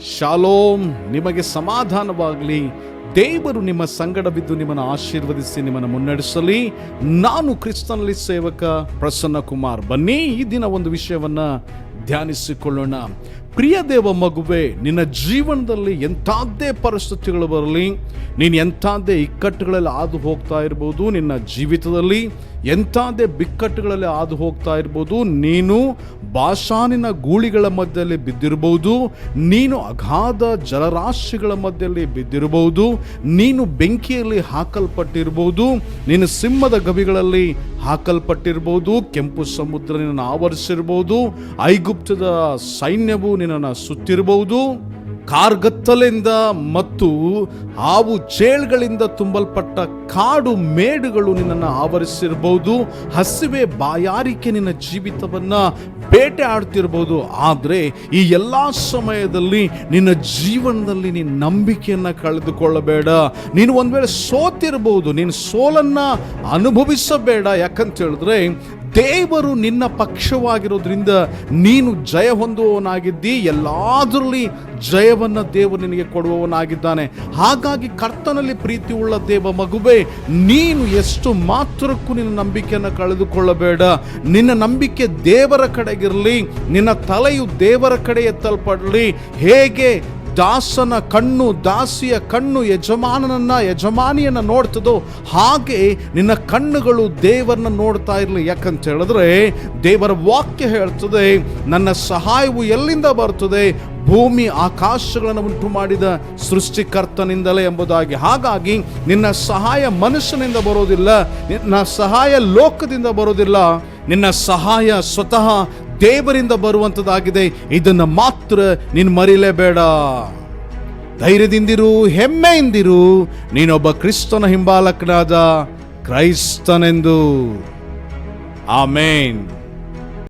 Shalom, ನಿಮಗೆ ಸಮಾಧಾನವಾಗಲಿ. ದೇವರು ನಿಮ್ಮ ಸಂಗಡವಿದ್ದು ನಿಮ್ಮನ್ನು ಆಶೀರ್ವದಿಸಿ ನಿಮ್ಮನ್ನು ಮುನ್ನಡೆಸಲಿ. ನಾನು ಕ್ರಿಸ್ತನಲ್ಲಿ ಸೇವಕ ಪ್ರಸನ್ನ ಕುಮಾರ್ ಬನ್ನಿ ಈ ದಿನ ಒಂದು ವಿಷಯವನ್ನು ಧ್ಯಾನಿಸಿಕೊಳ್ಳೋಣ. ಪ್ರಿಯ ದೇವ ಮಗುವೆ, ನಿನ್ನ ಜೀವನದಲ್ಲಿ ಎಂಥದ್ದೇ ಪರಿಸ್ಥಿತಿಗಳು ಬರಲಿ, ನೀನು ಎಂಥದ್ದೇ ಇಕ್ಕಟ್ಟುಗಳಲ್ಲಿ ಹಾದು ಹೋಗ್ತಾ ಇರ್ಬೋದು, ನಿನ್ನ ಜೀವಿತದಲ್ಲಿ ಎಂಥದ್ದೇ ಬಿಕ್ಕಟ್ಟುಗಳಲ್ಲಿ ಹಾದು ಹೋಗ್ತಾ ಇರ್ಬೋದು, ನೀನು ಭಾಷಾನಿನ ಗೂಳಿಗಳ ಮಧ್ಯದಲ್ಲಿ ಬಿದ್ದಿರಬಹುದು ನೀನು ಅಗಾಧ ಜಲರಾಶಿಗಳ ಮಧ್ಯದಲ್ಲಿ ಬಿದ್ದಿರಬಹುದು ನೀನು ಬೆಂಕಿಯಲ್ಲಿ ಹಾಕಲ್ಪಟ್ಟಿರ್ಬೋದು, ನೀನು ಸಿಂಹದ ಗವಿಗಳಲ್ಲಿ ಹಾಕಲ್ಪಟ್ಟಿರ್ಬೋದು ಕೆಂಪು ಸಮುದ್ರ ನಿನ್ನನ್ನು ಆವರಿಸಿರ್ಬೋದು ಐಗುಪ್ತದ ಸೈನ್ಯವು ನಿನ್ನನ್ನು ಸುತ್ತಿರಬಹುದು ಕಾರ್ಗತ್ತಲೆಯಿಂದ ಮತ್ತು ಹಾವು ಚೇಳ್ಗಳಿಂದ ತುಂಬಲ್ಪಟ್ಟ ಕಾಡು ಮೇಡುಗಳು ನಿನ್ನನ್ನು ಆವರಿಸಿರಬಹುದು. ಹಸಿವೆ ಬಾಯಾರಿಕೆ ನಿನ್ನ ಜೀವಿತವನ್ನು ಬೇಟೆ ಆಡ್ತಿರ್ಬೋದು ಆದರೆ ಈ ಎಲ್ಲ ಸಮಯದಲ್ಲಿ ನಿನ್ನ ಜೀವನದಲ್ಲಿ ನೀನು ನಂಬಿಕೆಯನ್ನು ಕಳೆದುಕೊಳ್ಳಬೇಡ. ನೀನು ಒಂದು ವೇಳೆ ಸೋತಿರ್ಬೋದು ನೀನು ಸೋಲನ್ನು ಅನುಭವಿಸಬೇಡ. ಯಾಕಂತ ಹೇಳಿದ್ರೆ ದೇವರು ನಿನ್ನ ಪಕ್ಷವಾಗಿರೋದ್ರಿಂದ ನೀನು ಜಯ ಹೊಂದುವವನಾಗಿದ್ದಿ, ಎಲ್ಲಾದರಲ್ಲಿ ಜಯವನ್ನು ದೇವರು ನಿನಗೆ ಕೊಡುವವನಾಗಿದ್ದಾನೆ. ಹಾಗಾಗಿ ಕರ್ತನಲ್ಲಿ ಪ್ರೀತಿ ಉಳ್ಳ ದೇವ ಮಗುವೆ, ನೀನು ಎಷ್ಟು ಮಾತ್ರಕ್ಕೂ ನಿನ್ನ ನಂಬಿಕೆಯನ್ನು ಕಳೆದುಕೊಳ್ಳಬೇಡ. ನಿನ್ನ ನಂಬಿಕೆ ದೇವರ ಕಡೆಗಿರಲಿ, ನಿನ್ನ ತಲೆಯು ದೇವರ ಕಡೆ ಎತ್ತಲ್ಪಡಲಿ. ಹೇಗೆ? ದಾಸನ ಕಣ್ಣು, ದಾಸಿಯ ಕಣ್ಣು ಯಜಮಾನನನ್ನ, ಯಜಮಾನಿಯನ್ನ ನೋಡ್ತದೋ ಹಾಗೆ ನಿನ್ನ ಕಣ್ಣುಗಳು ದೇವರನ್ನ ನೋಡ್ತಾ ಇರಲಿ. ಯಾಕಂತ ಹೇಳಿದ್ರೆ ದೇವರ ವಾಕ್ಯ ಹೇಳ್ತದೆ, ನನ್ನ ಸಹಾಯವು ಎಲ್ಲಿಂದ ಬರ್ತದೆ? ಭೂಮಿ ಆಕಾಶಗಳನ್ನು ಉಂಟು ಮಾಡಿದ ಸೃಷ್ಟಿಕರ್ತನಿಂದಲೇ ಎಂಬುದಾಗಿ. ಹಾಗಾಗಿ ನಿನ್ನ ಸಹಾಯ ಮನುಷ್ಯನಿಂದ ಬರೋದಿಲ್ಲ, ನಿನ್ನ ಸಹಾಯ ಲೋಕದಿಂದ ಬರೋದಿಲ್ಲ. ನಿನ್ನ ಸಹಾಯ ಸ್ವತಃ ದೇವರಿಂದ ಬರುವಂಥದ್ದಾಗಿದೆ ಇದನ್ನು ಮಾತ್ರ ನೀನು ಮರಿಲೇಬೇಡ. ಧೈರ್ಯದಿಂದಿರು ಹೆಮ್ಮೆಯಿಂದಿರು ನೀನೊಬ್ಬ ಕ್ರಿಸ್ತನ ಹಿಂಬಾಲಕನಾದ ಕ್ರೈಸ್ತನೆಂದು. ಆಮೇನ್.